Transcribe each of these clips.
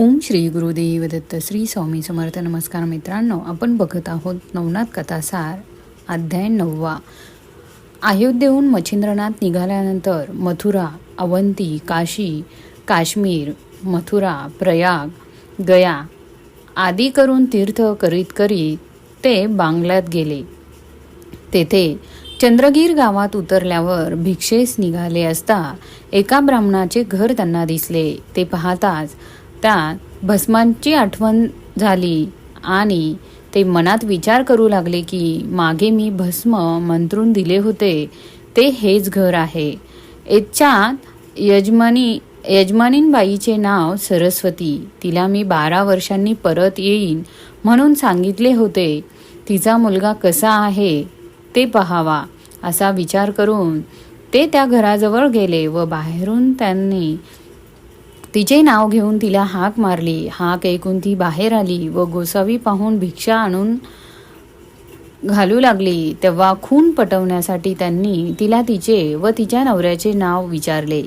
ओम श्री गुरुदेव दत्त श्री स्वामी समर्थ. नमस्कार मित्रांनो आपण बघत आहोत नवनाथ कथासार अध्याय नववा. अयोध्येहून मच्छिंद्रनाथ निघाल्यानंतर मथुरा अवंती काशी काश्मीर मथुरा प्रयाग गया आदी करून तीर्थ करीत करीत ते बांगल्यात गेले. तेथे चंद्रगीर गावात उतरल्यावर भिक्षेस निघाले असता एका ब्राह्मणाचे घर त्यांना दिसले. ते पाहताच त्यात भस्मांची आठवण झाली आणि ते मनात विचार करू लागले की मागे मी भस्म मंत्रून दिले होते. ते हेच घर आहे. याच्यात यजमानी यजमानीनबाईचे नाव सरस्वती. तिला मी बारा वर्षांनी परत येईन म्हणून सांगितले होते. तिचा मुलगा कसा आहे ते पहावा असा विचार करून ते त्या घराजवळ गेले व बाहेरून त्यांनी तिचे नाव घेऊन तिला हाक मारली. हाक ऐकून ती बाहेर आली व गोसावी पाहून भिक्षा आणून घालू लागली. तेव्हा खून पटवण्यासाठी त्यांनी तिला तिचे व तिच्या नवऱ्याचे नाव विचारले.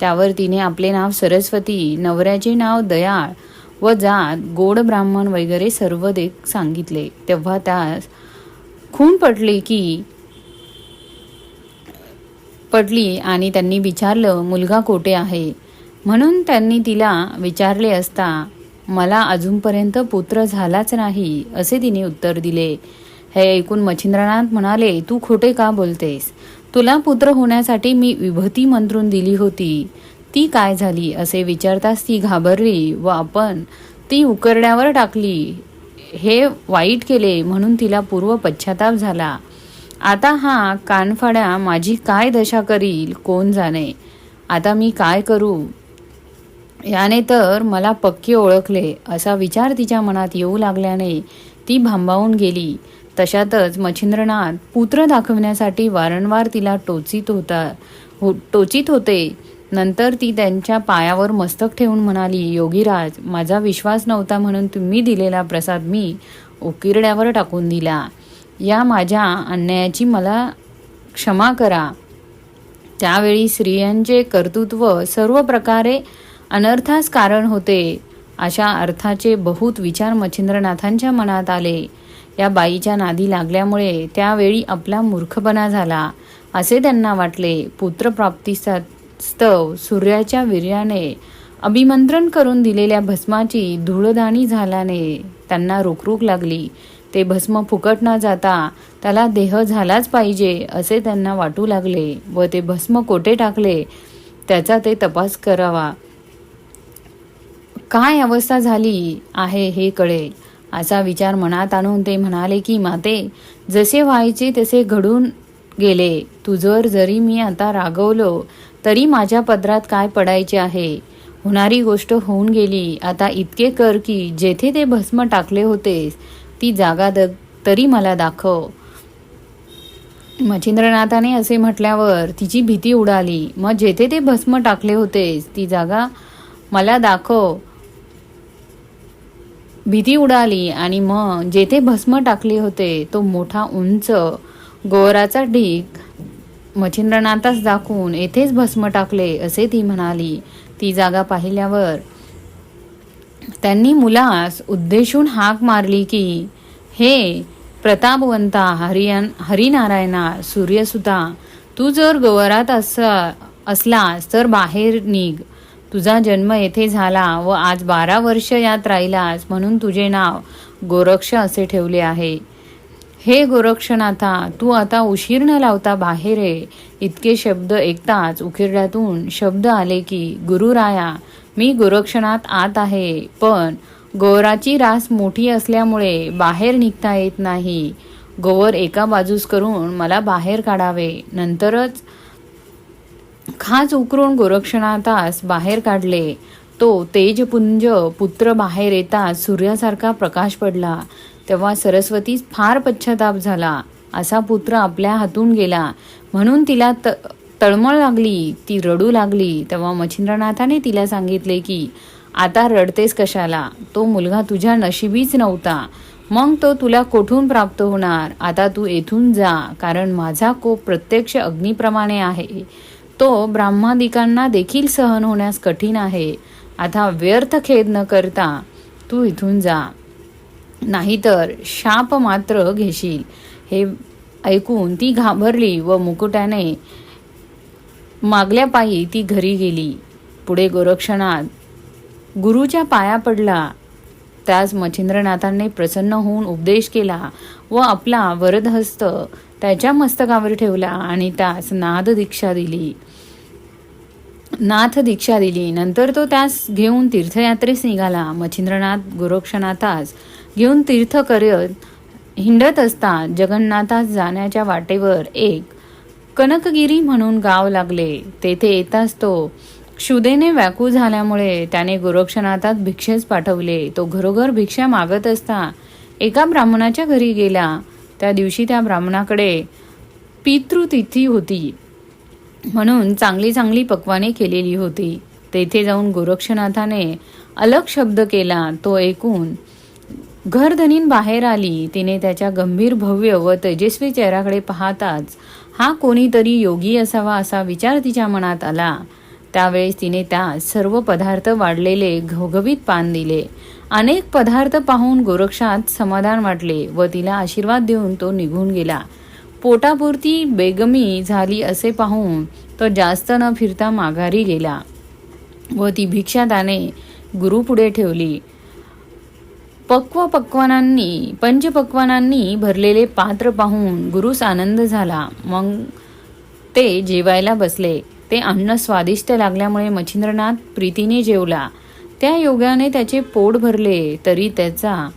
त्यावर तिने आपले नाव सरस्वती नवऱ्याचे नाव दयाळ व जात गोड ब्राह्मण वगैरे सर्व देख सांगितले. तेव्हा त्यास खून पटले की पटली आणि त्यांनी विचारलं मुलगा कोठे आहे? म्हणून त्यांनी तिला विचारले असता मला अजूनपर्यंत पुत्र झालाच नाही असे तिने उत्तर दिले. हे ऐकून मच्छिंद्रनाथ म्हणाले तू खोटे का बोलतेस? तुला पुत्र होण्यासाठी मी विभती मंत्रून दिली होती. ती काय झाली? असे विचारताच ती घाबरली व आपण ती उकरड्यावर टाकली. हे वाईट केले म्हणून तिला पूर्व पश्चाताप झाला. आता हा कानफाड्या माझी काय दशा करील? कोण जाणे? आता मी काय करू? याने तर मला पक्के ओळखले असा विचार तिच्या मनात येऊ लागल्याने ती भांबावून गेली. तशातच मच्छिंद्रनाथ पुत्र दाखवण्यासाठी वारंवार तिला टोचित होता हो टोचित होते. नंतर ती त्यांच्या पायावर मस्तक ठेवून म्हणाली योगीराज माझा विश्वास नव्हता म्हणून तुम्ही दिलेला प्रसाद मी उकिरड्यावर टाकून दिला. या माझ्या अन्यायाची मला क्षमा करा. त्यावेळी स्त्रियांचे कर्तृत्व सर्व प्रकारे अनर्थास कारण होते. अशा अर्थाचे बहुत विचार मच्छिंद्रनाथांच्या मनात आले. या बाईच्या नादी लागल्यामुळे त्यावेळी आपला मूर्खपणा झाला. असे त्यांना वाटले. पुत्रप्राप्तीस्तव सूर्याच्या वीर्याने अभिमंत्रण करून दिलेल्या भस्माची धूळदाणी झाल्याने त्यांना रोखरोख लागली. ते भस्म फुकट न जाता त्याला देह झालाच पाहिजे असे त्यांना वाटू लागले व ते भस्म कोठे टाकले? त्याचा ते तपास करावा. काय अवस्था झाली आहे हे कळेल असा विचार मनात आणून ते म्हणाले की माते जसे व्हायचे तसे घडून गेले. तुझवर जरी मी आता रागवलो तरी माझ्या पदरात काय पडायचे आहे? होणारी गोष्ट होऊन गेली. आता इतके कर की जेथे ते भस्म टाकले होतेस ती जागा द तरी मला दाखव. मच्छिंद्रनाथाने असे म्हटल्यावर तिची भीती उडाली. मग जेथे ते भस्म टाकले होतेस ती जागा मला दाखव. भीती उडाली आणि मग जेथे भस्म टाकले होते तो मोठा उंच गोवराचा ढीक मच्छिंद्रनाथास दाखवून येथेच भस्म टाकले असे ती म्हणाली. ती जागा पाहिल्यावर त्यांनी मुलास उद्देशून हाक मारली की हे प्रतापवंता हरियन हरिनारायणा सूर्यसुता तू जर गोवरात अस असलास तर बाहेर निघ. तुझा जन्म येथे झाला व आज बारा वर्ष यात राहिलास म्हणून तुझे नाव गोरक्ष असे ठेवले आहे. हे गोरक्षनाथा तू आता उशीर न लावता बाहेर. ये इतके शब्द ऐकताच उकिरड्यातून शब्द आले की गुरुराया मी गोरक्षणात आत आहे पण गोवराची रास मोठी असल्यामुळे बाहेर निघता येत नाही. गोवर एका बाजूस करून मला बाहेर काढावे. नंतरच खास उकरून गोरक्षनाथास बाहेर काढले. तो तेजपुंज पुत्र बाहेर येताच सूर्यासारखा प्रकाश पडला. तेव्हा सरस्वतीस फार पश्चाताप झाला. असा पुत्र आपल्या हातून गेला. म्हणून तिला त तळमळ लागली. ती रडू लागली. तेव्हा मच्छिंद्रनाथाने तिला सांगितले की आता रडतेस कशाला? तो मुलगा तुझ्या नशिबीच नव्हता. मग तो तुला कोठून प्राप्त होणार? आता तू येथून जा. कारण माझा कोप प्रत्यक्ष अग्निप्रमाणे आहे. तो ब्राह्मादिकांना देखील सहन होण्यास कठीण आहे. आता व्यर्थ खेद न करता तू इथून जा. नाहीतर शाप मात्र घेशील. हे ऐकून ती घाबरली व मुकुटाने मागल्या पायी ती घरी गेली. पुढे गोरक्षणात गुरुच्या पाया पडला. त्यास मच्छिंद्रनाथांनी प्रसन्न होऊन उपदेश केला व आपला वरदहस्त त्याच्या मस्तकावर ठेवला आणि त्यास नाद दीक्षा दिली. नाथ दीक्षा दिली. नंतर तो त्यास घेऊन तीर्थयात्रेस निघाला. मच्छिंद्रनाथ गोरक्षनाथास घेऊन तीर्थ करत हिंडत असता. जगन्नाथास जाण्याच्या वाटेवर एक कनकगिरी म्हणून गाव लागले. तेथे येताच तो क्षुदेने व्याकू झाल्यामुळे त्याने गोरक्षनाथात भिक्षेस पाठवले. तो घरोघर भिक्षा मागत असता. एका ब्राह्मणाच्या घरी गेला. त्या दिवशी त्या ब्राह्मणाकडे पितृतिथी होती. म्हणून चांगली चांगली पक्वाने केलेली होती. तेथे जाऊन गोरक्षनाथाने अलग शब्द केला. तो ऐकून घरधनीन बाहेर आली. तिने त्याच्या गंभीर भव्य व तेजस्वी चेहऱ्याकडे पाहताच हा कोणीतरी योगी असावा असा विचार तिच्या मनात आला. त्यावेळेस तिने त्या सर्व पदार्थ वाढलेले घवघवीत पान दिले. अनेक पदार्थ पाहून गोरक्षात समाधान वाटले व तिला आशीर्वाद देऊन तो निघून गेला. पोटापुरती बेगमी झाली असे पाहून तो जास्त न फिरता माघारी गेला व ती भिक्षा त्याने गुरुपुढे ठेवली. पक्व पक्वानांनी पंचपक्वानांनी भरलेले पात्र पाहून गुरुस आनंद झाला. मग ते जेवायला बसले. ते अन्न स्वादिष्ट लागल्यामुळे मच्छिंद्रनाथ प्रीतीने जेवला. त्या योगाने त्याचे पोट भरले तरी त्याचा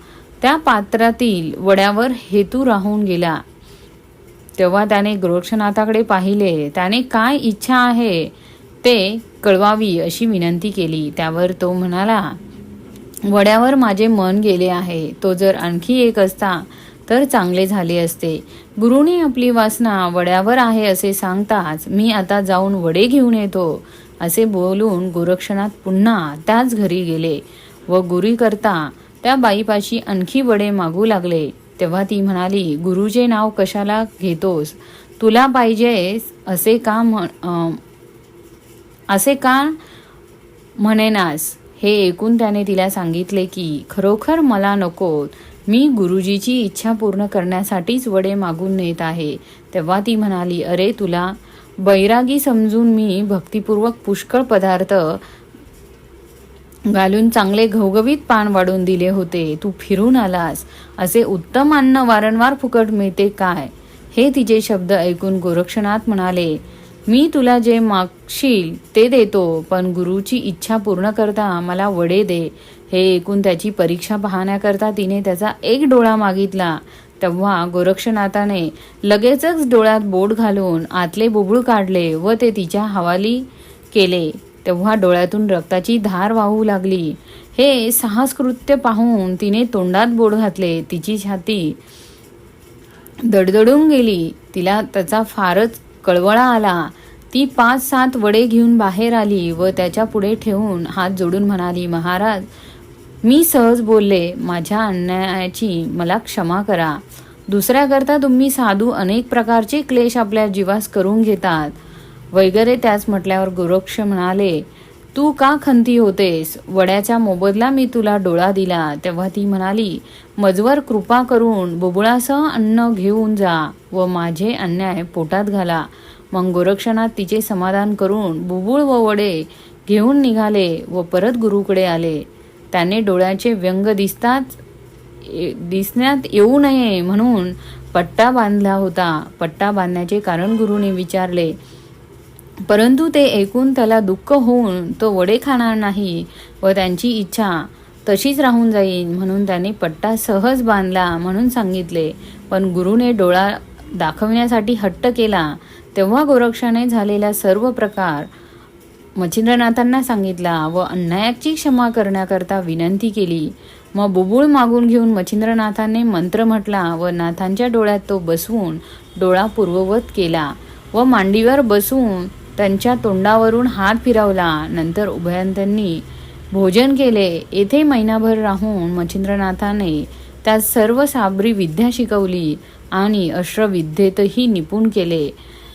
त्या पात्रातील वड्यावर हेतू राहून गेला. तेव्हा त्याने गोरक्षनाथाकडे पाहिले. त्याने काय इच्छा आहे ते कळवावी अशी विनंती केली. त्यावर तो म्हणाला वड्यावर माझे मन गेले आहे. तो जर आणखी एक असता तर चांगले झाले असते. गुरुने आपली वासना वड्यावर आहे असे सांगताच मी आता जाऊन वडे घेऊन येतो असे बोलून गोरक्षनाथ पुन्हा त्याच घरी गेले व गुरी करता त्या बाईपाशी आणखी वडे मागू लागले. तेव्हा ती म्हणाली गुरुचे नाव कशाला घेतोस? तुला पाहिजे असे का म्हण अं, असे का म्हणेनास? हे ऐकून त्याने तिला सांगितले की खरोखर मला नको मी गुरुजीची इच्छा पूर्ण करण्यासाठीच वडे मागून नेत आहे. तेव्हा ती म्हणाली अरे तुला बैरागी समजून मी भक्तिपूर्वक पुष्कळ पदार्थ घालून चांगले घवघवीत पान वाढून दिले होते. तू फिरून आलास. असे उत्तम अन्न वारंवार फुकट मिळते काय? हे तिचे शब्द ऐकून गोरक्षनाथ म्हणाले मी तुला जे मागशील ते देतो पण गुरुची इच्छा पूर्ण करता मला वडे दे. हे ऐकून त्याची परीक्षा पाहण्याकरता तिने त्याचा एक डोळा मागितला. तेव्हा गोरक्षनाथाने लगेचच डोळ्यात बोट घालून आतले बुबळू काढले व ते तिच्या हवाली केले. तेव्हा डोळ्यातून रक्ताची धार वाहू लागली. हे साहसकृत्य पाहून तिने तोंडात बोट घातले. तिची छाती दडदडून गेली. तिला त्याचा फारच कळवळा आला. ती पाच सात वडे घेऊन बाहेर आली व त्याच्या पुढे ठेवून हात जोडून म्हणाली महाराज मी सहज बोलले माझ्या अन्यायाची मला क्षमा करा. दुसऱ्याकरता तुम्ही साधू अनेक प्रकारचे क्लेश आपल्या जीवास करून घेतात. वगैरे त्याच म्हटल्यावर गोरक्ष म्हणाले तू का खंती होतेस? वड्याच्या मोबदला मी तुला डोळा दिला. तेव्हा ती म्हणाली मजवर कृपा करून बुबुळासह अन्न घेऊन जा व माझे अन्याय पोटात घाला. मग गोरक्षणात तिचे समाधान करून बुबुळ व वडे घेऊन निघाले व परत गुरुकडे आले. त्याने डोळ्याचे व्यंग दिसताच दिसण्यात येऊ नये म्हणून पट्टा बांधला होता. पट्टा बांधण्याचे कारण गुरुने विचारले परंतु ते ऐकून त्याला दुःख होऊन तो वडे खाणार नाही व त्यांची इच्छा तशीच राहून जाईल म्हणून त्याने पट्टा सहज बांधला म्हणून सांगितले. पण गुरुने डोळा दाखवण्यासाठी हट्ट केला. तेव्हा गोरक्षाने झालेला सर्व प्रकार मच्छिंद्रनाथांना सांगितला व अन्यायाची क्षमा करण्याकरता विनंती केली. मग बुबुळ मागून घेऊन मच्छिंद्रनाथाने मंत्र म्हटला व नाथांच्या डोळ्यात तो बसवून डोळा पूर्ववत केला व मांडीवर बसून त्यांच्या तोंडावरून हात फिरवला. नंतर उभयंतांनी भोजन केले. येथे महिनाभर राहून मच्छिंद्रनाथाने त्यात सर्व साबरी विद्या शिकवली आणि अश्रविद्येतही निपुण केले.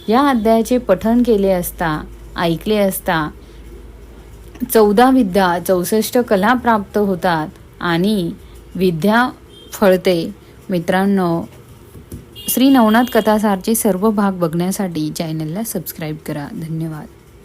या अध्यायाचे पठन केले असता ऐकले असता चौदा विद्या चौसष्ट कला प्राप्त होतात आणि विद्या फळते. मित्रांनो श्री नवनाथ कथासारचे सर्व भाग बघण्यासाठी चॅनलला सबस्क्राईब करा. धन्यवाद.